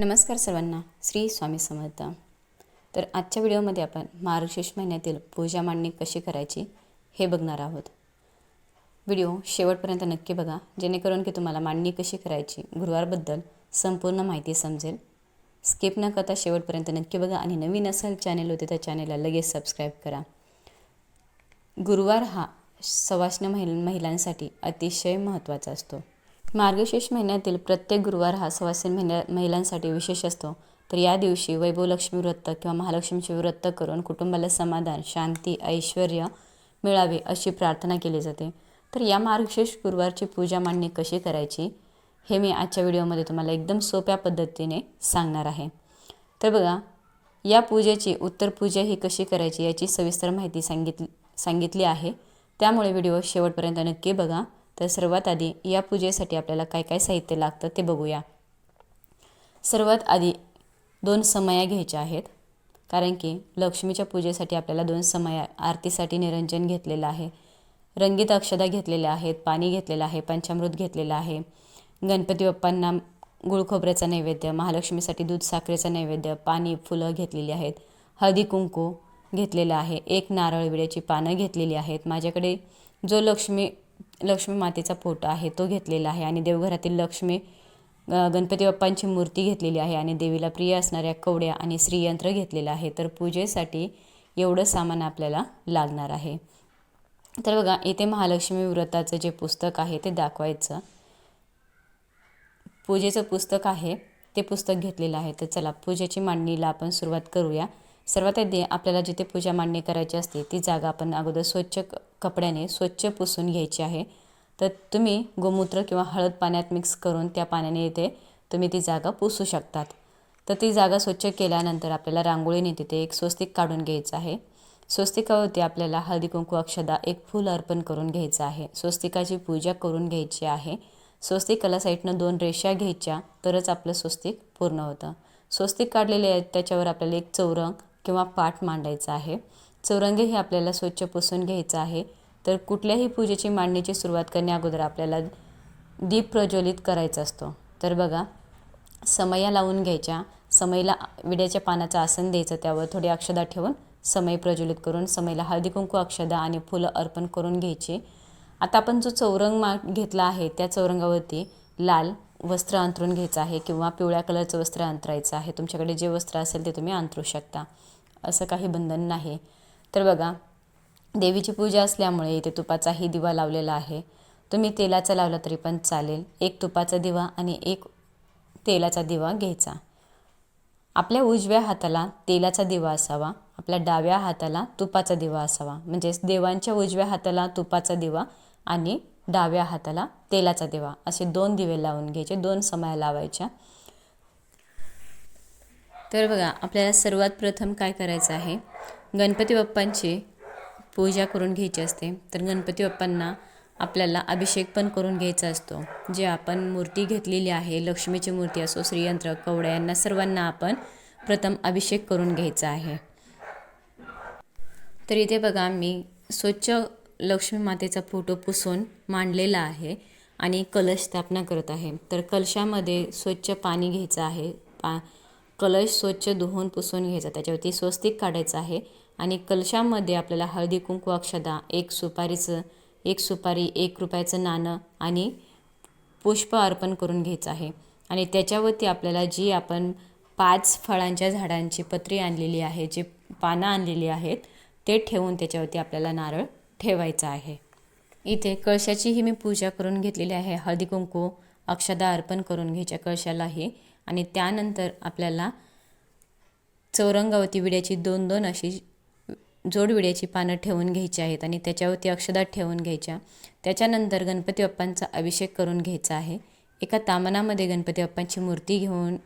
नमस्कार सर्वांना श्री स्वामी समर्थ. तर आजच्या व्हिडिओमध्ये आपण मार्गशीर्ष महिन्यातील पूजा मांडणी कशी करायची हे बघणार आहोत. व्हिडिओ शेवटपर्यंत नक्की बघा जेणेकरून की तुम्हाला मांडणी कशी करायची गुरुवारबद्दल संपूर्ण माहिती समजेल. स्किप न करता शेवटपर्यंत नक्की बघा आणि नवीन असेल चॅनेल होते त्या चॅनेलला लगेच सबस्क्राईब करा. गुरुवार हा सवाष्ण महिल महिलांसाठी अतिशय महत्त्वाचा असतो. मार्गशीर्ष महिन्यातील प्रत्येक गुरुवार हा सवासीन महिन्या महिलांसाठी विशेष असतो. तर या दिवशी वैभवलक्ष्मी व्रत किंवा महालक्ष्मीचे व्रत करून कुटुंबाला समाधान शांती ऐश्वर मिळावे अशी प्रार्थना केली जाते. तर या मार्गशीर्ष गुरुवारची पूजा मांडणी कशी करायची हे मी आजच्या व्हिडिओमध्ये तुम्हाला एकदम सोप्या पद्धतीने सांगणार आहे. तर बघा या पूजेची उत्तर पूजा ही कशी करायची याची सविस्तर माहिती सांगितली सांगितली आहे. त्यामुळे व्हिडिओ शेवटपर्यंत नक्की बघा. तर सर्वात आधी या पूजेसाठी आपल्याला काय काय साहित्य लागतं ते बघूया. सर्वात आधी दोन समया घ्यायच्या आहेत. कारण की लक्ष्मीच्या पूजेसाठी आपल्याला दोन समया आरतीसाठी निरंजन घेतलेलं आहे. रंगीत अक्षदा घेतलेल्या आहेत पाणी घेतलेलं आहे पंचामृत घेतलेलं आहे. गणपती बाप्पांना गुळ खोबऱ्याचा नैवेद्य महालक्ष्मीसाठी दूध साखरेचा नैवेद्य पाणी फुलं घेतलेली आहेत. हळदी कुंकू घेतलेलं आहे. एक नारळ विड्याची पानं घेतलेली आहेत. माझ्याकडे जो लक्ष्मी लक्ष्मी मातेचा फोटो आहे तो घेतलेला आहे आणि देवघरातील लक्ष्मी गणपती बाप्पांची मूर्ती घेतलेली आहे आणि देवीला प्रिय असणाऱ्या कवड्या आणि श्रीयंत्र घेतलेलं आहे. तर पूजेसाठी एवढं सामान आपल्याला लागणार आहे. तर बघा इथे महालक्ष्मी व्रताचं जे पुस्तक आहे ते दाखवायचं. पूजेचं पुस्तक आहे ते पुस्तक घेतलेलं आहे. तर चला पूजेची मांडणीला आपण सुरुवात करूया. सर्वात आधी आपल्याला जिथे पूजा मांडणी करायची असते ती जागा आपण अगोदर स्वच्छ कपड्याने स्वच्छ पुसून घ्यायची आहे. तर तुम्ही गोमूत्र किंवा हळद पाण्यात मिक्स करून त्या पाण्याने इथे तुम्ही ती जागा पुसू शकतात. तर ती जागा स्वच्छ केल्यानंतर आपल्याला रांगोळीने तिथे एक स्वस्तिक काढून घ्यायचं आहे. स्वस्तिकावरती आपल्याला हळदी कुंकू अक्षदा एक फूल अर्पण करून घ्यायचं आहे. स्वस्तिकाची पूजा करून घ्यायची आहे. स्वस्तिकाला साईडनं दोन रेषा घ्यायच्या तरच आपलं स्वस्तिक पूर्ण होतं. स्वस्तिक काढलेले आहेत त्याच्यावर आपल्याला एक चौरंग किंवा पाठ मांडायचा आहे. चौरंगी हे आपल्याला स्वच्छ पुसून घ्यायचं आहे. तर कुठल्याही पूजेची मांडणीची सुरुवात करण्या अगोदर आपल्याला दीप प्रज्वलित करायचा असतो. तर बघा समया लावून घ्यायच्या समईला विड्याच्या पानाचं आसन द्यायचं त्यावर थोडी अक्षदा ठेवून समय प्रज्वलित करून समयला हळदी कुंकू अक्षदा आणि फुलं अर्पण करून घ्यायची. आता आपण जो चौरंग मा घेतला आहे त्या चौरंगावरती लाल वस्त्र अंतरून घ्यायचं आहे किंवा पिवळ्या कलरचं वस्त्र अंतरायचं आहे. तुमच्याकडे जे वस्त्र असेल ते तुम्ही अंतरू शकता. असं काही बंधन नाही. तर बघा देवीची पूजा असल्यामुळे इथे तुपाचाही दिवा लावलेला आहे. तुम्ही तेलाचा लावला तरी पण चालेल. एक तुपाचा दिवा आणि एक तेलाचा दिवा घ्यायचा. आपल्या उजव्या हाताला तेलाचा दिवा असावा आपल्या डाव्या हाताला तुपाचा दिवा असावा. म्हणजेच देवांच्या उजव्या हाताला तुपाचा दिवा आणि डाव्या हाताला तेलाचा दिवा. असे दोन दिवे लावून घ्यायचे दोन समाया लावायच्या. तर बघा आपल्याला सर्वात प्रथम काय करायचं आहे? गणपती बाप्पांची पूजा करून घ्यायची असते. तर गणपती बाप्पांना आपल्याला अभिषेक पण करून घ्यायचा असतो. जे आपण मूर्ती घेतलेली आहे लक्ष्मीची मूर्ती असो श्रीयंत्र कवड्या यांना सर्वांना आपण प्रथम अभिषेक करून घ्यायचा आहे. तर इथे बघा मी स्वच्छ लक्ष्मी मातेचा फोटो पुसून मांडलेला आहे आणि कलश स्थापना करत आहे. तर कलशामध्ये स्वच्छ पाणी घ्यायचं आहे. पा कलश स्वच्छ धुवून पुसून घ्यायचा. त्याच्यावरती स्वस्तिक काढायचं आहे. आणि कलशामध्ये आपल्याला हळदी कुंकू अक्षदा एक सुपारीचं एक सुपारी एक रुपयाचं नाणं आणि पुष्प अर्पण करून घ्यायचं आहे. आणि त्याच्यावरती आपल्याला जी आपण पाच फळांच्या झाडांची पत्री आणलेली आहे जे पानं आणलेली आहेत ते ठेवून त्याच्यावरती आपल्याला नारळ ठेवायचा आहे. इथे कळशाचीही मी पूजा करून घेतलेली आहे. हळदी कुंकू अक्षदा अर्पण करून घ्यायच्या कळशालाही. आणि त्यानंतर आपल्याला चौरंगावती विड्याची दोन दोन अशी जोड विड्याची पानं ठेवून घ्यायची आहेत आणि त्याच्यावरती अक्षदा ठेवून घ्यायच्या. त्याच्यानंतर गणपती बाप्पांचा अभिषेक करून घ्यायचा आहे. एका तामनामध्ये गणपती बाप्पांची मूर्ती घेऊन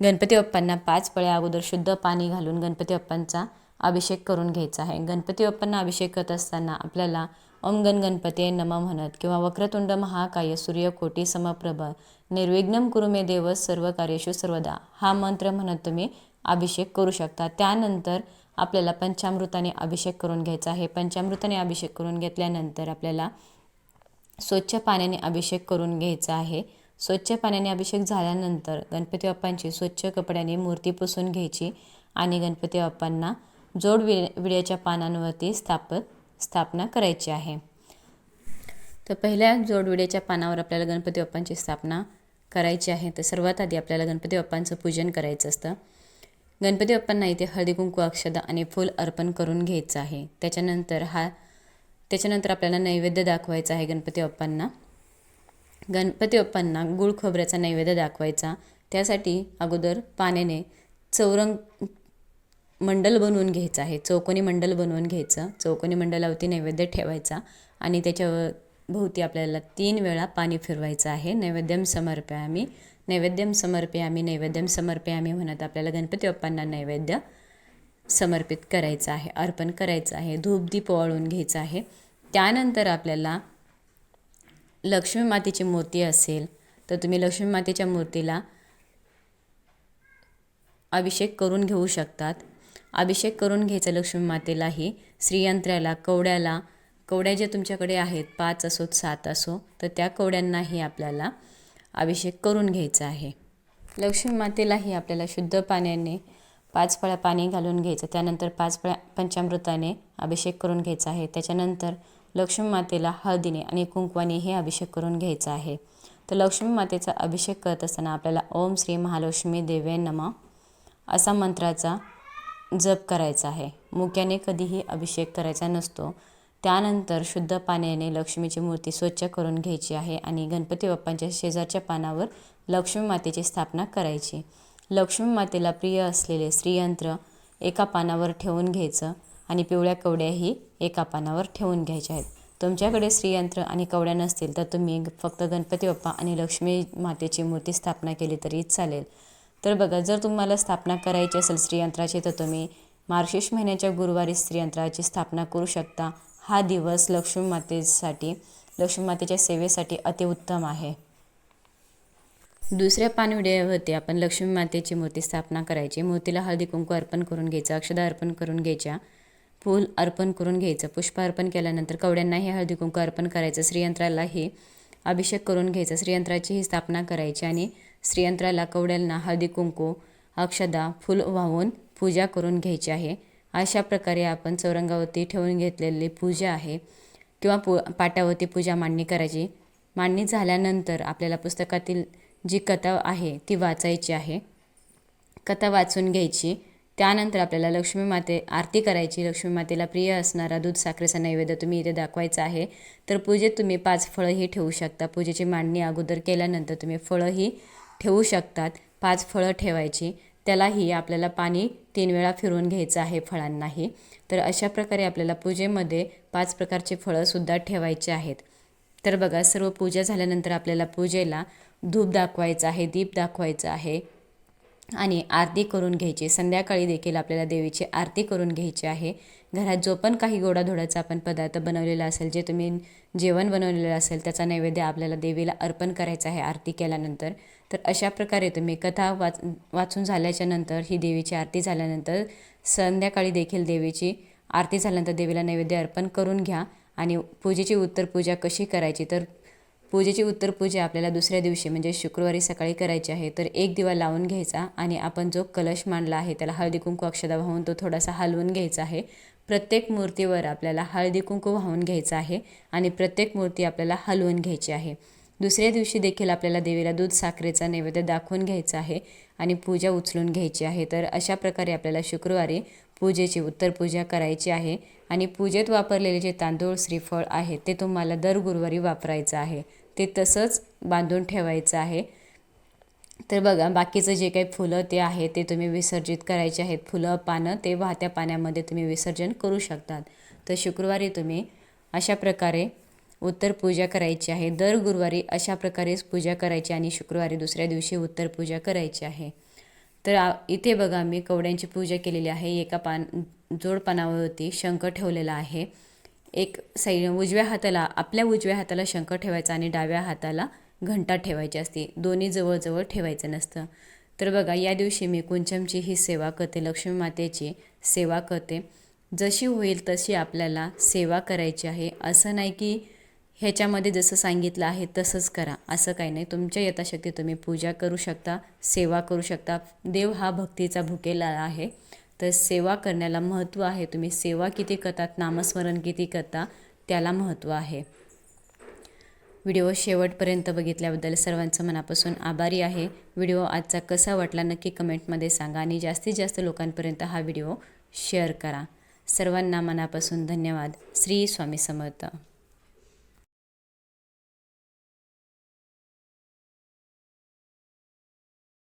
गणपती बाप्पांना पाच पळ्या अगोदर शुद्ध पाणी घालून गणपती बाप्पांचा अभिषेक करून घ्यायचा आहे. गणपती बाप्पांना अभिषेक करत असताना आपल्याला ओम गण गणपती नम म्हणत किंवा वक्रतुंड महाकाय सूर्यकोटी समप्रभ. निर्विघ्नम कुरु मे देव सर्व कार्यशु सर्वदा. हा मंत्र म्हणत तुम्ही अभिषेक करू शकता. त्यानंतर आपल्याला पंचामृताने अभिषेक करून घ्यायचा आहे. पंचामृताने अभिषेक करून घेतल्यानंतर आपल्याला स्वच्छ पाण्याने अभिषेक करून घ्यायचा आहे. स्वच्छ पाण्याने अभिषेक झाल्यानंतर गणपती बाप्पांची स्वच्छ कपड्याने मूर्ती पुसून घ्यायची आणि गणपती बाप्पांना जोड वि विड्याच्या पानांवरती स्थापत स्थापना करायची आहे. तर पहिल्या जोडविड्याच्या पानावर आपल्याला गणपती बाप्पांची स्थापना करायची आहे. तर सर्वात आधी आपल्याला गणपती बाप्पांचं पूजन करायचं असतं. गणपती बाप्पांना इथे हळदी कुंकू अक्षदा आणि फूल अर्पण करून घ्यायचं आहे. त्याच्यानंतर हा त्याच्यानंतर आपल्याला नैवेद्य दाखवायचा आहे गणपती बाप्पांना. गणपती बाप्पांना गुळ खोबऱ्याचा नैवेद्य दाखवायचा. त्यासाठी अगोदर पाण्याने चौरंग मंडल बनवून घ्यायचं आहे. चौकोनी मंडल बनवून घ्यायचं. चौकोनी मंडलावरती नैवेद्य ठेवायचा आणि त्याच्यावर भोवती आपल्याला तीन वेळा पाणी फिरवायचं आहे. नैवेद्यम समर्पयामी. नैवेद्यम समर्पयामी नैवेद्यम समर्पयामी म्हणत आपल्याला गणपती बाप्पांना नैवेद्य समर्पित करायचं आहे अर्पण करायचं आहे धूपदीप ओवाळून घ्यायचं आहे. त्यानंतर आपल्याला लक्ष्मी मातेची मूर्ती असेल तर तुम्ही लक्ष्मी मातेच्या मूर्तीला अभिषेक करून घेऊ शकतात. अभिषेक करून घ्यायचा लक्ष्मी मातेलाही. श्रीयंत्र्याला कवड्याला कवड्या ज्या तुमच्याकडे आहेत पाच असोत सात असो तर त्या कवड्यांनाही आपल्याला अभिषेक करून घ्यायचा आहे. लक्ष्मी मातेलाही आपल्याला शुद्ध पाण्याने पाच फळ्या पाणी घालून घ्यायचं. त्यानंतर पाच फळ्या पंचामृताने अभिषेक करून घ्यायचा आहे. त्याच्यानंतर लक्ष्मी मातेला हळदीने आणि कुंकवाने हे अभिषेक करून घ्यायचा आहे. तर लक्ष्मी मातेचा अभिषेक करत असताना आपल्याला ओम श्री महालक्ष्मी देवे नमा असा मंत्राचा जप करायचा आहे. मुक्याने कधीही अभिषेक करायचा नसतो. त्यानंतर शुद्ध पाण्याने लक्ष्मीची मूर्ती स्वच्छ करून घ्यायची आहे आणि गणपती बाप्पांच्या शेजारच्या पानावर लक्ष्मी मातेची स्थापना करायची. लक्ष्मी मातेला प्रिय असलेले श्रीयंत्र एका पानावर ठेवून घ्यायचं आणि पिवळ्या कवड्याही एका पानावर ठेवून घ्यायच्या आहेत. तुमच्याकडे श्रीयंत्र आणि कवड्या नसतील तर तुम्ही फक्त गणपती बाप्पा आणि लक्ष्मी मातेची मूर्ती स्थापना केली तरी चालेल. तर बघा जर तुम्हाला स्थापना करायची असेल श्रीयंत्राची तर तुम्ही मार्शेश महिन्याच्या गुरुवारी स्त्रियंत्राची स्थापना करू शकता. हा दिवस लक्ष्मी मातेसाठी लक्ष्मी मातेच्या सेवेसाठी अतिउत्तम आहे. दुसऱ्या पानविड्यावरती आपण लक्ष्मी मातेची मूर्ती स्थापना करायची. मूर्तीला हळदी कुंकू अर्पण करून घ्यायचं अक्षदा अर्पण करून घ्यायच्या फूल अर्पण करून घ्यायचं पुष्प अर्पण केल्यानंतर कवड्यांनाही हळदी कुंकू अर्पण करायचं श्रीयंत्रालाही अभिषेक करून घ्यायचं श्रीयंत्राचीही स्थापना करायची आणि श्रीयंत्राला कवड्यांना हळदी कुंकू अक्षदा फूल वाहून पूजा करून घ्यायची आहे. अशा प्रकारे आपण चौरंगावरती ठेवून घेतलेली पूजा आहे किंवा पू पाटावरती पूजा मांडणी करायची. मांडणी झाल्यानंतर आपल्याला पुस्तकातील जी कथा आहे ती वाचायची आहे. कथा वाचून घ्यायची. त्यानंतर आपल्याला लक्ष्मी माते आरती करायची. लक्ष्मी मातेला प्रिय असणारा दूध साखरेचा नैवेद्य तुम्ही इथे दाखवायचा आहे. तर पूजेत तुम्ही पाच फळंही ठेवू शकता. पूजेची मांडणी अगोदर केल्यानंतर तुम्ही फळंही ठेवू शकतात. पाच फळं ठेवायची. त्यालाही आपल्याला पाणी तीन वेळा फिरवून घ्यायचं आहे फळांनाही. तर अशा प्रकारे आपल्याला पूजेमध्ये पाच प्रकारचे फळंसुद्धा ठेवायचे आहेत. तर बघा सर्व पूजा झाल्यानंतर आपल्याला पूजेला धूप दाखवायचं आहे दीप दाखवायचं आहे आणि आरती करून घ्यायची. संध्याकाळी देखील आपल्याला देवीची आरती करून घ्यायची आहे. घरात जो पण काही गोडाधोडाचा आपण पदार्थ बनवलेला असेल जे तुम्ही जेवण बनवलेलं असेल त्याचा नैवेद्य आपल्याला देवीला अर्पण करायचा आहे आरती केल्यानंतर. तर अशा प्रकारे तुम्ही कथा वाच वाचून झाल्याच्यानंतर ही देवीची आरती झाल्यानंतर संध्याकाळी देखील देवीची आरती झाल्यानंतर देवीला नैवेद्य अर्पण करून घ्या आणि पूजेची उत्तर पूजा कशी करायची तर पूजेची उत्तर पूजा आपल्याला दुसऱ्या दिवशी म्हणजे शुक्रवारी सकाळी करायची आहे. तर एक दिवा लावून घ्यायचा आणि आपण जो कलश मांडला आहे त्याला हळदी कुंकू अक्षदा वाहून तो थोडासा हलवून घ्यायचा आहे. प्रत्येक मूर्तीवर आपल्याला हळदी कुंकू वाहून घ्यायचं आहे आणि प्रत्येक मूर्ती आपल्याला हलवून घ्यायची आहे. दुसऱ्या दिवशी देखील आपल्याला देवीला दूध साखरेचा नैवेद्य दाखवून घ्यायचा आहे आणि पूजा उचलून घ्यायची आहे. तर अशा प्रकारे आपल्याला शुक्रवारी पूजेची उत्तर पूजा करायची आहे आणि पूजेत वापरलेले जे तांदूळ श्रीफळ आहे ते तुम्हाला दर गुरुवारी वापरायचं आहे. ते तसंच बांधून ठेवायचं आहे. तर बघा बाकीचं जे काही फुलं ते आहे ते तुम्ही विसर्जित करायचे आहेत. फुलं पानं ते वाहत्या पाण्यामध्ये तुम्ही विसर्जन करू शकतात. तर शुक्रवारी तुम्ही अशा प्रकारे उत्तर पूजा करायची आहे. दर गुरुवारी अशा प्रकारेच पूजा करायची आणि शुक्रवारी दुसऱ्या दिवशी उत्तर पूजा करायची आहे. तर इथे बघा मी कवड्यांची पूजा केलेली आहे. एका पान जोड पानावरती शंख ठेवलेला आहे. एक साई उजव्या हाताला आपल्या उजव्या हाताला शंख ठेवायचा आणि डाव्या हाताला घंटा ठेवायची असते. दोन्ही जवळजवळ ठेवायचं नसतं. तर बघा या दिवशी मी कुंचमची ही सेवा करते लक्ष्मी मातेची सेवा करते. जशी होईल तशी आपल्याला सेवा करायची आहे. असं नाही की ह्याच्यामध्ये जसं सांगितलं आहे तसंच करा. असं काही नाही. तुमच्या यथाशक्ती तुम्ही पूजा करू शकता सेवा करू शकता. देव हा भक्तीचा भुकेला आहे. तर सेवा करण्याला महत्त्व आहे. तुम्ही सेवा किती करतात नामस्मरण किती करता त्याला महत्त्व आहे. व्हिडिओ शेवटपर्यंत बघितल्याबद्दल सर्वांचं मनापासून आभारी आहे. व्हिडिओ आजचा कसा वाटला नक्की कमेंटमध्ये सांगा आणि जास्तीत जास्त लोकांपर्यंत हा व्हिडिओ शेअर करा. सर्वांना मनापासून धन्यवाद. श्री स्वामी समर्थ.